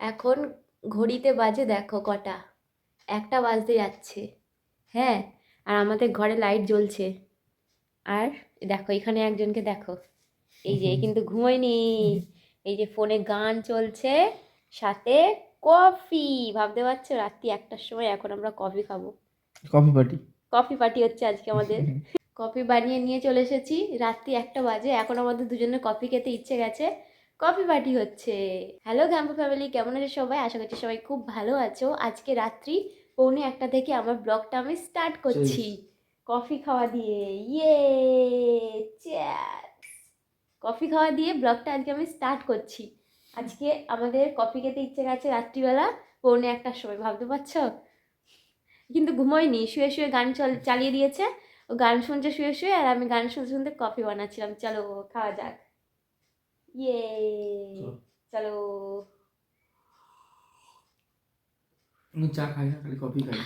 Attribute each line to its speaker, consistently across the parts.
Speaker 1: এখন ঘড়িতে বাজে দেখো কটা। একটা বাজতে যাচ্ছে। হ্যাঁ আর আমাদের ঘরে লাইট জ্বলছে। আর দেখো এখানে একজনকে দেখো। এই যে কিন্তু ঘুমোয়নি। এই যে ফোনে গান চলছে সাথে কফি ভাবতে পারছ? রাত্রি একটার সময় এখন আমরা কফি খাব।
Speaker 2: কফি পার্টি
Speaker 1: কফি পার্টি হচ্ছে আজকে আমাদের। কফি বানিয়ে নিয়ে চলে এসেছি। রাত্রি একটা বাজে এখন আমাদের দুজনের কফি খেতে ইচ্ছে গেছে। কফি পার্টি হচ্ছে। হ্যালো গ্যাম্পো ফ্যামিলি কেমন আছে সবাই? আশা করছি সবাই খুব ভালো আছো। আজকে রাত্রি পৌনে একটা থেকে আমার ব্লগটা আমি স্টার্ট করছি। কফি খাওয়া দিয়ে। ইয়ে কফি খাওয়া দিয়ে ব্লগটা আজকে আমি স্টার্ট করছি। আজকে আমাদের কফি খেতে ইচ্ছে গেছে রাত্রিবেলা পৌনে একটার সময় ভাবতে পারছ? কিন্তু ঘুমোয়নি শুয়ে শুয়ে গান চল চালিয়ে দিয়েছে। ও গান শুনছে শুয়ে শুয়ে আর আমি গান শুনতে শুনতে কফি বানাচ্ছিলাম। চলো খাওয়া যাক। ইয়ে
Speaker 2: চলো। চা খাই না খালি কফি খাই।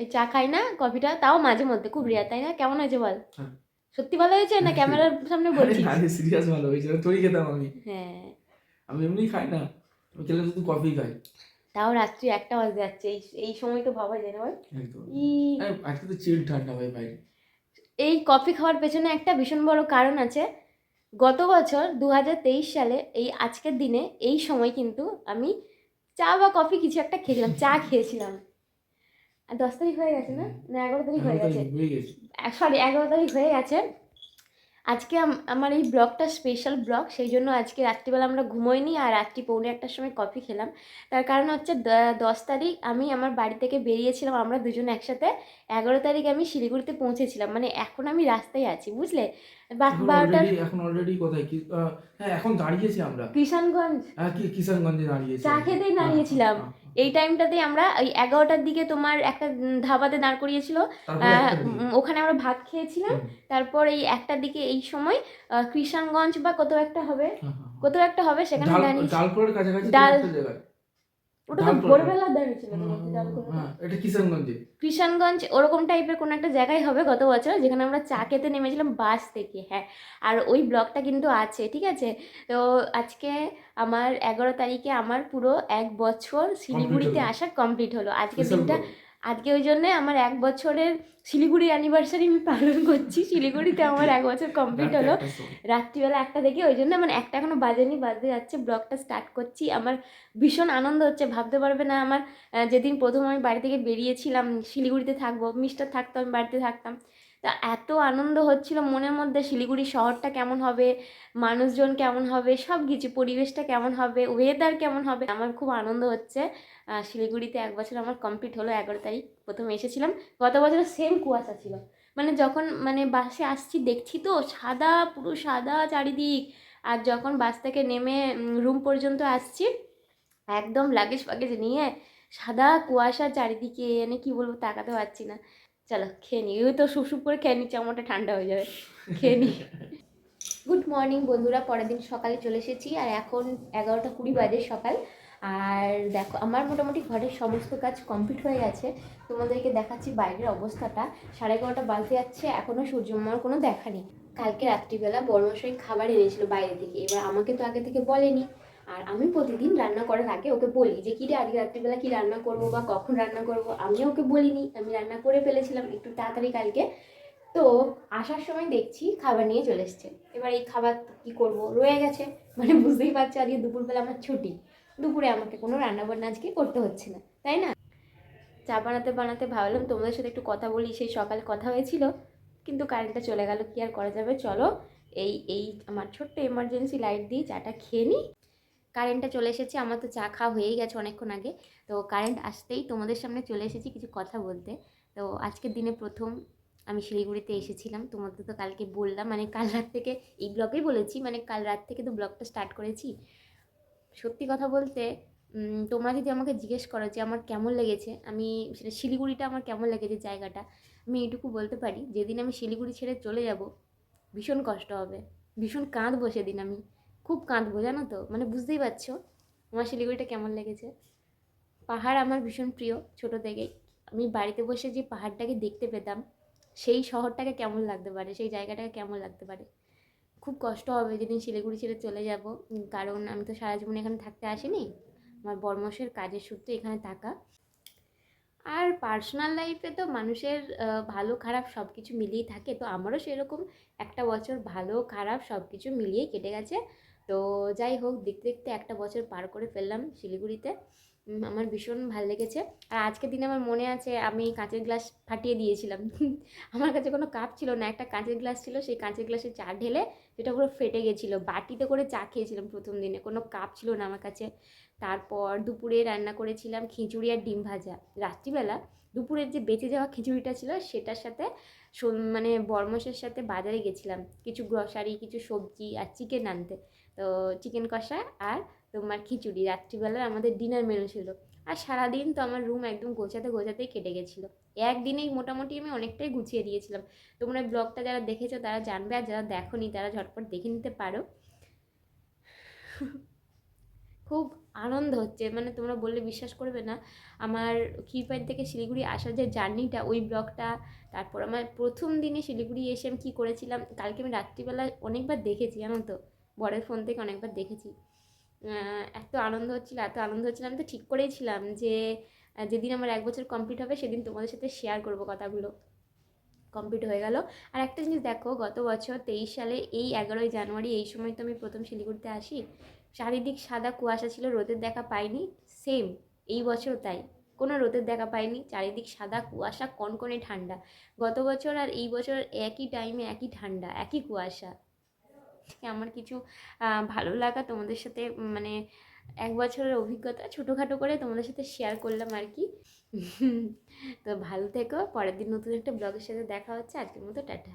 Speaker 1: এই চা খাই না কফিটা তাও মাঝে মধ্যে খুব রিয়া তাই না? কেমন হয়েছে বল?
Speaker 2: হ্যাঁ।
Speaker 1: সত্যি ভালো হয়েছে না ক্যামেরার সামনে বলছিস?
Speaker 2: আরে সিরিয়াস ভালো হয়েছে তোরই খেতাম আমি।
Speaker 1: হ্যাঁ।
Speaker 2: আমি এমনি খাই না আমি খেলে শুধু কফি খাই।
Speaker 1: তাও রাত্রি একটা বাজে যাচ্ছে এই এই সময় তো ভাবা যায় না বল?
Speaker 2: একদম। আজকে তো চিল ঠান্ডা ভাই বাইরে।
Speaker 1: এই কফি খাওয়ার পেছনে একটা ভীষণ বড় কারণ আছে গত বছর দু হাজার তেইশ সালে এই আজকের দিনে এই সময় কিন্তু আমি চা বা কফি কিছু একটা খেয়েছিলাম চা খেয়েছিলাম। আর দশ তারিখ হয়ে গেছে না? না এগারো তারিখ হয়ে গেছে। সরি এগারো তারিখ হয়ে গেছে। আজকে আম- আমার এই ব্লগটা স্পেশাল ব্লগ সেই জন্য আজকে রাত্রিবেলা আমরা ঘুমোইনি আর রাত্রি পৌনে একটার সময় কফি খেলাম। তার কারণ হচ্ছে দশ তারিখ আমি আমার বাড়ি থেকে বেরিয়েছিলাম আমরা দুজন একসাথে। এগারো তারিখ আমি শিলিগুড়িতে পৌঁছেছিলাম মানে এখন আমি রাস্তায় আছি বুঝলে?
Speaker 2: এখন অলরেডি কোথায়? কি হ্যাঁ এখন দাঁড়িয়েছি আমরা।
Speaker 1: কিষানগঞ্জ।
Speaker 2: হ্যাঁ কি কিষানগঞ্জে দাঁড়িয়েছি।
Speaker 1: চা খেতেই দাঁড়িয়েছিলাম। এই টাইমটাতে আমরা ওই এগারোটার দিকে তোমার একটা ধাবাতে দাঁড় করিয়েছিল। ওখানে আমরা ভাত খেয়েছিলাম। তারপর এই একটার দিকে এই সময় কৃষাণগঞ্জ বা কোথাও একটা হবে।
Speaker 2: হ্যাঁ।
Speaker 1: কোথাও একটা হবে সেখানে
Speaker 2: ডাল-
Speaker 1: ওটা তো।
Speaker 2: হ্যাঁ এটা কিষানগঞ্জে
Speaker 1: কৃষাণগঞ্জ ওরকম টাইপের কোনো একটা জায়গায় হবে গত বছর যেখানে আমরা চা খেতে নেমেছিলাম বাস থেকে হ্যাঁ আর ওই ব্লগটা কিন্তু আছে ঠিক আছে তো আজকে আমার এগারো তারিখে আমার পুরো এক বছর শিলিগুড়িতে। আসা কমপ্লিট হলো
Speaker 2: আজকে
Speaker 1: দিনটা। আজকে ওই জন্যে আমার এক বছরের শিলিগুড়ি অ্যানিভার্সারি আমি পালন করছি। শিলিগুড়িতে আমার এক বছর কমপ্লিট হলো। রাত্রিবেলা একটা দেখি ওই জন্য আমার একটা এখনও বাজেনি বাজে যাচ্ছে ব্লগটা স্টার্ট করছি। আমার ভীষণ আনন্দ হচ্ছে ভাবতে পারবে না আমার যেদিন প্রথম আমি বাড়ি থেকে বেরিয়েছিলাম শিলিগুড়িতে থাকব মিস্টার থাকতো আমি বাড়িতে থাকতাম। তা এত আনন্দ হচ্ছিল মনের মধ্যে, শিলিগুড়ি শহরটা কেমন হবে? মানুষজন কেমন হবে? সব কিছু পরিবেশটা কেমন হবে? ওয়েদার কেমন হবে? আমার খুব আনন্দ হচ্ছে। শিলিগুড়িতে এক বছর আমার কমপ্লিট হলো, এগারো তারিখ প্রথমে এসেছিলাম। গত বছর সেম কুয়াশা ছিল। মানে যখন মানে বাসে আসছি, দেখছি তো সাদা, পুরো সাদা চারিদিক। আর যখন বাস থেকে নেমে রুম পর্যন্ত আসছি, একদম লাগেজ ফাগেজ নিয়ে সাদা কুয়াশা চারিদিকে মানে কি বলব, তাকাতে পারছি না। চলো, খেয়ে নিই ওই তো সুসুপ করে খেয়ে নিচ্ছি আমারটা ঠান্ডা হয়ে যাবে। খেয়ে নিই গুড মর্নিং বন্ধুরা, পরের দিন সকালে চলে এসেছি, আর এখন এগারোটা কুড়ি বাজে সকাল। আর দেখো, আমার মোটামুটি ঘরের সমস্ত কাজ কমপ্লিট হয়ে গেছে। তোমাদেরকে দেখাচ্ছি বাইরের অবস্থাটা। সাড়ে এগারোটা বাজতে যাচ্ছে এখনও সূর্যমার কোনো দেখা নেই। কালকে রাত্রিবেলা বড়মশাই খাবার এনেছিল বাইরে থেকে, এবার আমাকে তো আগে থেকে বলেনি। আর আমি প্রতিদিন রান্না করার আগে ওকে বলি যে, কী রে, আজকে রাত্রিবেলা কী রান্না করব বা কখন রান্না করব? আমি ওকে বলিনি, আমি রান্না করে ফেলেছিলাম একটু তাড়াতাড়ি কালকে। তো আসার সময় দেখছি খাবার নিয়ে চলে এসছে। এবার এই খাবার কি করব? রয়ে গেছে। মানে বুঝতেই পারছ, আজকে দুপুরবেলা আমার ছুটি। দুপুরে আমাকে কোনো রান্নাবান্না আজকে করতে হচ্ছে না, তাই না? চা বানাতে বানাতে ভাবলাম তোমাদের সাথে একটু কথা বলি, সেই সকালে কথা হয়েছিল, কিন্তু কারেন্টটা চলে গেল, কি আর করা যাবে? চলো, এই এই আমার ছোট্ট এমার্জেন্সি লাইট দিয়ে চাটা খেয়ে নিই কারেন্টটা চলে এসেছে, আমার তো চা খাওয়া হয়েই গেছে অনেকক্ষণ আগে। তো কারেন্ট আসতেই তোমাদের সামনে চলে এসেছি কিছু কথা বলতে। তো আজকের দিনে প্রথম আমি শিলিগুড়িতে এসেছিলাম। তোমাদের তো কালকে বললাম মানে কাল রাত থেকে এই ব্লগেই বলেছি মানে কাল রাত থেকে তো ব্লগটা স্টার্ট করেছি। সত্যি কথা বলতে তোমরা যদি আমাকে জিজ্ঞেস করো যে আমার কেমন লেগেছে, আমি সেটা শিলিগুড়িটা আমার কেমন লেগেছে জায়গাটা, আমি এইটুকু বলতে পারি, যেদিন আমি শিলিগুড়ি ছেড়ে চলে যাব, ভীষণ কষ্ট হবে, ভীষণ কাঁদবো সেদিন আমি। খুব কাঁদবো, জানো তো? মানে বুঝতেই পারছ আমার শিলিগুড়িটা কেমন লেগেছে? পাহাড় আমার ভীষণ প্রিয় ছোটো থেকেই আমি বাড়িতে বসে যে পাহাড়টাকে দেখতে পেতাম, সেই শহরটাকে কেমন লাগতে পারে? সেই জায়গাটাকে কেমন লাগতে পারে? খুব কষ্ট হবে যেদিন শিলিগুড়ি ছেড়ে চলে যাব। কারণ আমি তো সারা জীবন এখানে থাকতে আসিনি। আমার বর্মশের কাজের সূত্রে এখানে থাকা। আর পার্সোনাল লাইফে তো মানুষের ভালো, খারাপ সব কিছু মিলিয়েই থাকে। তো আমারও সেরকম একটা বছর ভালো, খারাপ সব কিছু মিলিয়েই কেটে গেছে। তো যাই হোক, দেখতে দেখতে একটা বছর পার করে ফেললাম শিলিগুড়িতে। আমার ভীষণ ভালো লেগেছে। আর আজকের দিনে আমার মনে আছে, আমি কাঁচের গ্লাস ফাটিয়ে দিয়েছিলাম। আমার কাছে কোনো কাপ ছিল না, একটা কাঁচের গ্লাস ছিল, সেই কাঁচের গ্লাসে চা ঢেলে সেটা পুরো ফেটে গেছিল। বাটিতে করে চা খেয়েছিলাম প্রথম দিনে, কোনো কাপ ছিল না আমার কাছে। তারপর দুপুরে রান্না করেছিলাম খিচুড়ি আর ডিম ভাজা। রাত্রিবেলা দুপুরের যে বেঁচে যাওয়া খিচুড়িটা ছিল, সেটার সাথে মানে বরমসের সাথে বাজারে গেছিলাম। কিছু গ্রসারি, কিছু সবজি আর চিকেন আনতে। তো চিকেন কষা আর তোমার খিচুড়ি। রাত্রিবেলার আমাদের ডিনার মেনু ছিল। আর সারাদিন তো আমার রুম একদম গোছাতে গোছাতেই কেটে গেছিল। একদিনেই মোটামুটি আমি অনেকটাই গুছিয়ে দিয়েছিলাম। তোমরা ব্লগটা যারা দেখেছ, তারা জানবে আর যারা দেখোনি, তারা ঝটপট দেখে নিতে পারো। খুব আনন্দ হচ্ছে। মানে তোমরা বললে বিশ্বাস করবে না। আমার ক্ষীরপাইন থেকে শিলিগুড়ি আসার যে জার্নিটা, ওই ব্লগটা, তারপর আমার প্রথম দিনে শিলিগুড়ি এসে আমি কী করেছিলাম, কালকে আমি রাত্রিবেলা অনেকবার দেখেছি, জানো তো? বরের ফোন থেকে অনেকবার দেখেছি। এত আনন্দ হচ্ছিল, এত আনন্দ হচ্ছিল। আমি তো ঠিক করেইছিলাম যে যেদিন আমার এক বছর কমপ্লিট হবে, সেদিন তোমাদের সাথে শেয়ার করব কথাগুলো। কমপ্লিট হয়ে গেল। আর একটা জিনিস দেখো, গত বছর তেইশ সালে এই এগারোই জানুয়ারি, এই সময় তো আমি প্রথম শিলিগুড়িতে আসি। চারিদিক সাদা কুয়াশা ছিল, রোদের দেখা পাইনি। সেম এই বছর তাই। কোনো রোদের দেখা পাইনি, চারিদিক সাদা কুয়াশা, কনকনে ঠান্ডা। গত বছর আর এই বছর একই টাইমে একই ঠান্ডা, একই কুয়াশা। আমার কিছু ভালো লাগা তোমাদের সাথে মানে এক বছরের অভিজ্ঞতা ছোটোখাটো করে তোমাদের সাথে শেয়ার করলাম আর কি। তো ভালো থেকো, পরের দিন নতুন একটা ব্লগের সাথে দেখা হচ্ছে। আজকের মতো টাটা।